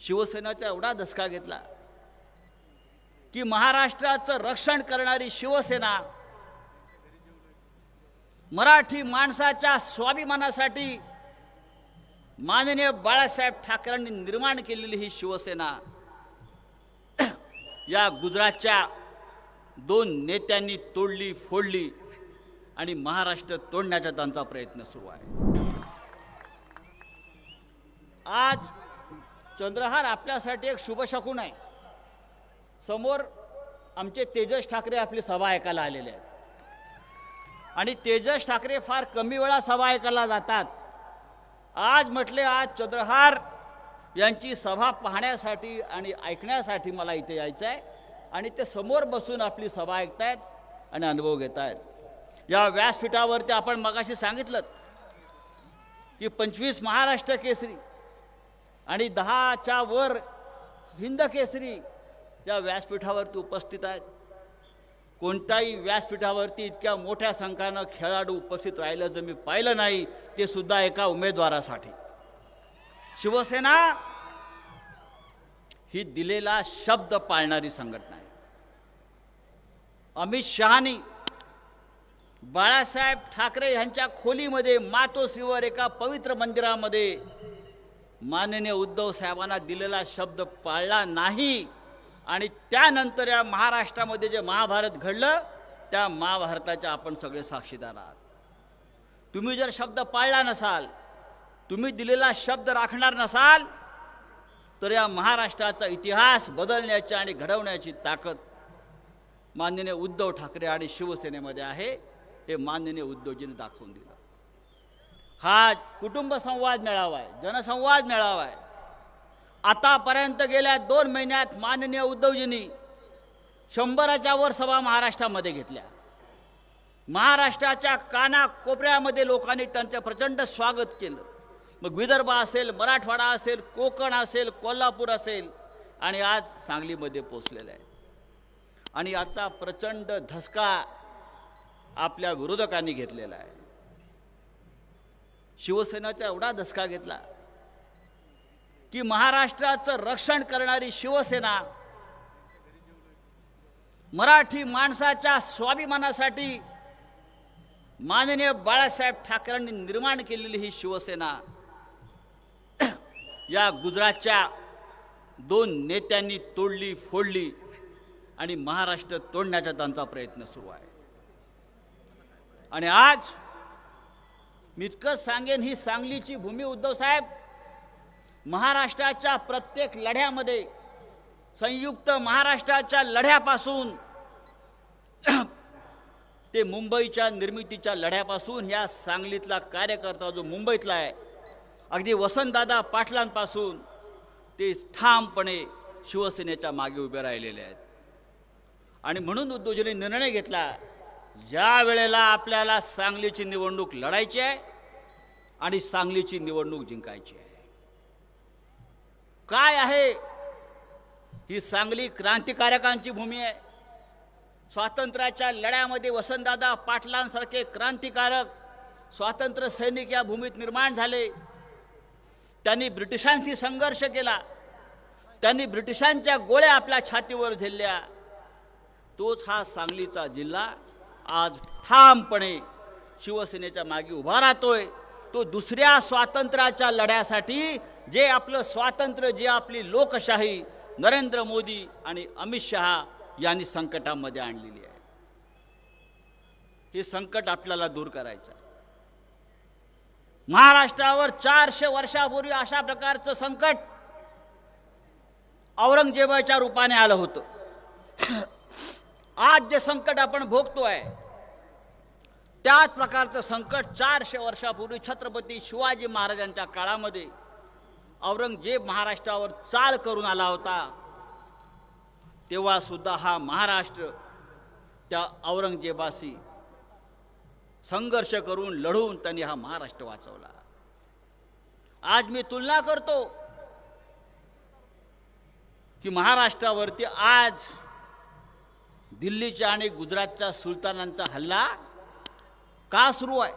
शिवसेनेचा एवढा धसका घेतला की महाराष्ट्राचं रक्षण करणारी शिवसेना मराठी माणसाच्या स्वाभिमानासाठी माननीय बाळासाहेब ठाकरेंनी निर्माण केलेली ही शिवसेना या गुजरातच्या दोन नेत्यांनी तोडली फोडली आणि महाराष्ट्र तोडण्याचा त्यांचा प्रयत्न सुरू आहे. आज चंद्रहार आपल्यासाठी एक शुभशकून आहे. समोर आमचे तेजस ठाकरे आपली सभा ऐकायला आलेले आहेत. आणि तेजस ठाकरे फार कमी वेळा सभा ऐकायला जातात. आज म्हटले आज चंद्रहार यांची सभा पाहण्यासाठी आणि ऐकण्यासाठी मला इथे यायचं आहे आणि ते समोर बसून आपली सभा ऐकतायत आणि अनुभव घेत आहेत या व्यासपीठावरती आपण मगाशी सांगितलं की पंचवीस महाराष्ट्र केसरी आणि दहाच्या वर हिंदकेसरीच्या या व्यासपीठावरती उपस्थित आहेत. कोणत्याही व्यासपीठावरती इतक्या मोठ्या संख्येनं खेळाडू उपस्थित राहिलं जर मी पाहिलं नाही ते सुद्धा एका उमेदवारासाठी. शिवसेना ही दिलेला शब्द पाळणारी संघटना आहे. अमित शहानी बाळासाहेब ठाकरे यांच्या खोलीमध्ये मातोश्रीवर एका पवित्र मंदिरामध्ये माननीय उद्धव साहेबांना दिलेला शब्द पाळला नाही. आणि त्यानंतर या महाराष्ट्रामध्ये जे महाभारत घडलं त्या महाभारताच्या आपण सगळे साक्षीदार आहात. तुम्ही जर शब्द पाळला नसाल तुम्ही दिलेला शब्द राखणार नसाल तर या महाराष्ट्राचा इतिहास बदलण्याची आणि घडवण्याची ताकद माननीय उद्धव ठाकरे आणि शिवसेनेमध्ये आहे हे माननीय उद्धवजीने दाखवून दिलं. हा कुटुंब संवाद मेळावा आहे जनसंवाद मेळावा आहे. आतापर्यंत गेल्या दोन महिन्यात माननीय उद्धवजींनी शंभराच्या वर सभा महाराष्ट्रामध्ये घेतल्या. महाराष्ट्राच्या कानाकोपऱ्यामध्ये लोकांनी त्यांचं प्रचंड स्वागत केलं. मग विदर्भ असेल मराठवाडा असेल कोकण असेल कोल्हापूर असेल आणि आज सांगलीमध्ये पोचलेलं आहे. आणि आता प्रचंड धसका आपल्या विरोधकांनी घेतलेला आहे. शिवसेनेचा एवढा धसका घेतला की महाराष्ट्राचं रक्षण करणारी शिवसेना मराठी माणसाच्या स्वाभिमानासाठी माननीय बाळासाहेब ठाकरेंनी निर्माण केलेली ही शिवसेना या गुजरातच्या दोन नेत्यांनी तोडली फोडली आणि महाराष्ट्र तोडण्याचा त्यांचा प्रयत्न सुरू आहे. आणि आज मी इतकंच सांगेन ही सांगलीची भूमी उद्धव साहेब महाराष्ट्राच्या प्रत्येक लढ्यामध्ये संयुक्त महाराष्ट्राच्या लढ्यापासून ते मुंबईच्या निर्मितीच्या लढ्यापासून या सांगलीतला कार्यकर्ता जो मुंबईतला आहे अगदी वसंतदादा पाटलांपासून ते ठामपणे शिवसेनेच्या मागे उभे राहिलेले आहेत. आणि म्हणून उद्योजने निर्णय घेतला ज्या वेळेला आपल्याला सांगलीची निवडणूक लढायची आहे आणि सांगलीची निवडणूक जिंकायची आहे. काय आहे? ही सांगली क्रांतिकारकांची भूमी आहे. स्वातंत्र्याच्या लढ्यामध्ये वसंतदादा पाटलांसारखे क्रांतिकारक स्वातंत्र्य सैनिक या भूमीत निर्माण झाले. त्यांनी ब्रिटिशांशी संघर्ष केला. त्यांनी ब्रिटिशांच्या गोळ्या आपल्या छातीवर झेलल्या. तोच हा सांगलीचा जिल्हा. आज ठामपणे शिवसेनेच्या मागे उभा राहतोय. तो दुसऱ्या स्वातंत्र्याच्या लढ्यासाठी जे आपलं स्वातंत्र्य जे आपली लोकशाही नरेंद्र मोदी आणि अमित शहा यांनी संकटामध्ये आणलेली आहे. हे संकट आपल्याला दूर करायचं महाराष्ट्रावर चारशे वर्षापूर्वी अशा प्रकारचं संकट औरंगजेबाच्या रूपाने आलं होतं. आज जे संकट आपण भोगतो आहे त्याच प्रकारचं संकट चारशे वर्षापूर्वी छत्रपती शिवाजी महाराजांच्या काळामध्ये औरंगजेब महाराष्ट्रावर चाल करून आला होता तेव्हा सुद्धा हा महाराष्ट्र त्या औरंगजेबाशी संघर्ष करून लढून त्यांनी हा महाराष्ट्र वाचवला. आज मी तुलना करतो की महाराष्ट्रावरती आज दिल्लीच्या आणि गुजरातच्या सुलतानांचा हल्ला का सुरू आहे?